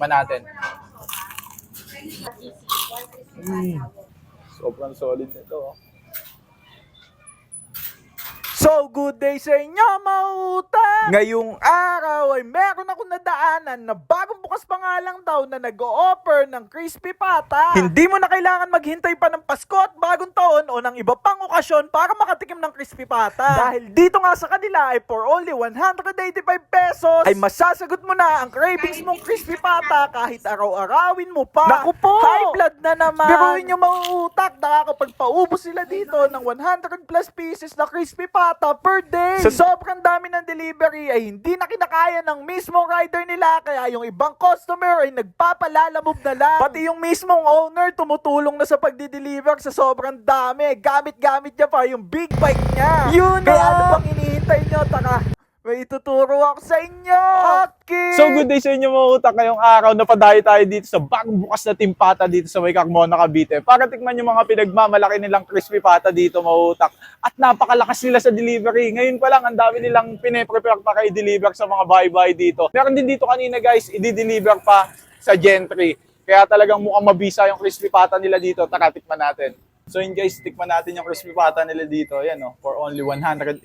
Man natin. Sobrang solid nito. Oh. So, good day sa inyo, mauta! Ngayong araw ay meron ako nadaanan na bagong bukas pa nga lang daw na nag-o-offer ng crispy pata. Hindi mo na kailangan maghintay pa ng Pasko at bagong taon o ng iba pang okasyon para makatikim ng crispy pata. Dahil dito nga sa kanila ay for only 185 pesos ay masasagot mo na ang cravings mong crispy pata kahit araw-arawin mo pa. Naku po! High blood na naman! Biruin nyo mauutak, nakakapagpaubos sila dito ng 100 plus pieces na crispy pata per day. Sa sobrang dami ng delivery ay hindi na kinakaya ng mismong rider nila kaya yung ibang customer ay nagpapalalamove na lang. Pati yung mismong owner tumutulong na sa pagdi-deliver sa sobrang dami. Gamit-gamit niya pa yung big bike niya. Yun Kaya ano bang hinihintay nyo? Taka, may ituturo ako sa inyo. Okay. So good day sa inyo mga utak ngayong araw na padayo tayo dito sa bagong bukas na timpata dito sa May Carmona, Cavite para tikman yung mga pinagmamalaki nilang crispy pata dito mga utak at napakalakas nila sa delivery. Ngayon pa lang ang dami nilang pine-prepare para i-deliver sa mga bahay-bahay dito. Meron din dito kanina guys, i-deliver pa sa Gentry. Kaya talagang mukhang mabisa yung crispy pata nila dito. Tara, tikman natin. So yun guys, tikman natin yung crispy pata nila dito. Ayan oh, for only 185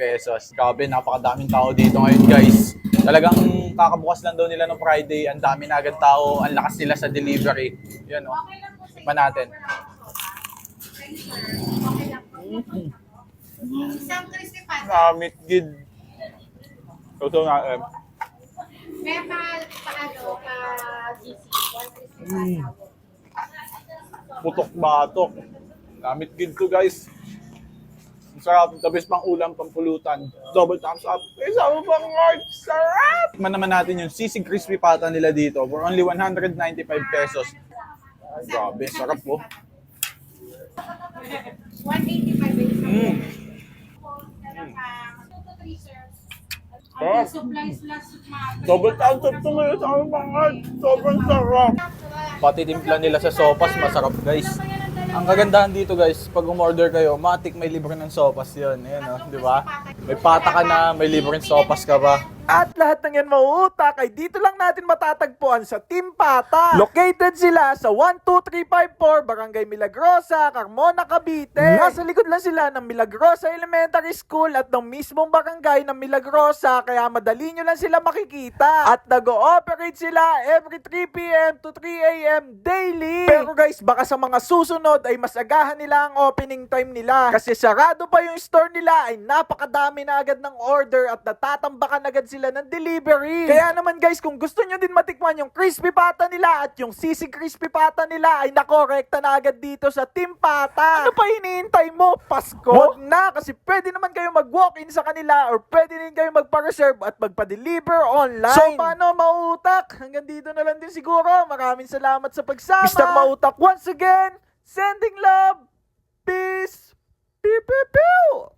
pesos. Grabe, napakadaming tao dito ngayon guys. Talagang kakabukas lang daw nila ng Friday. Ang dami na agad tao. Ang lakas nila sa delivery. Yan oh. Tikman natin. Isang crispy pata. Namit gid. So, nga, eh. May pa, paano, pa GC. One crispy pata. Putok batok. Namit gid to guys. Ang sarap. Tapos pang ulam, pang pulutan. Double thumbs up. Isa mo pang heart. Sarap! Man naman natin yung sisig crispy pata nila dito for only 195 pesos. Ay, grabe. Sarap po. 185 pesos. Mm. Meron pa, 2 to 3 serves. Sarap. Mga Double thumbs up to ngayon. Sa pang heart. Sobrang sarap. Pati timpla nila sa sopas, masarap guys. Ang kagandahan dito guys, pag umorder kayo, matik may libre ng sopas yun. Ayan o, di ba? May pata ka na, may libre ng sopas ka pa. At lahat ng yan mauutak ay dito lang natin matatagpuan sa Team Pata. Located sila sa 12354 Barangay Milagrosa, Carmona, Cavite. Nasa likod lang sila ng Milagrosa Elementary School at ng mismong barangay ng Milagrosa kaya madali nyo lang sila makikita. At nag-ooperate sila every 3pm to 3am daily. Pero guys, baka sa mga susunod ay mas agahan nila ang opening time nila. Kasi sarado pa yung store nila ay napakadami na agad ng order at natatambakan agad sila ng delivery. Kaya naman guys, kung gusto nyo din matikman yung crispy pata nila at yung sisig crispy pata nila ay nakorekta na agad dito sa Team Pata. Ano pa hinihintay mo, Pasko? Huwag na, kasi pwede naman kayo mag-walk-in sa kanila or pwede din kayo magpa-reserve at magpa-deliver online. So paano, Mautak? Hanggang dito na lang din siguro. Maraming salamat sa pagsama. Mr. Mautak, once again, sending love, peace, pew, pew, pew.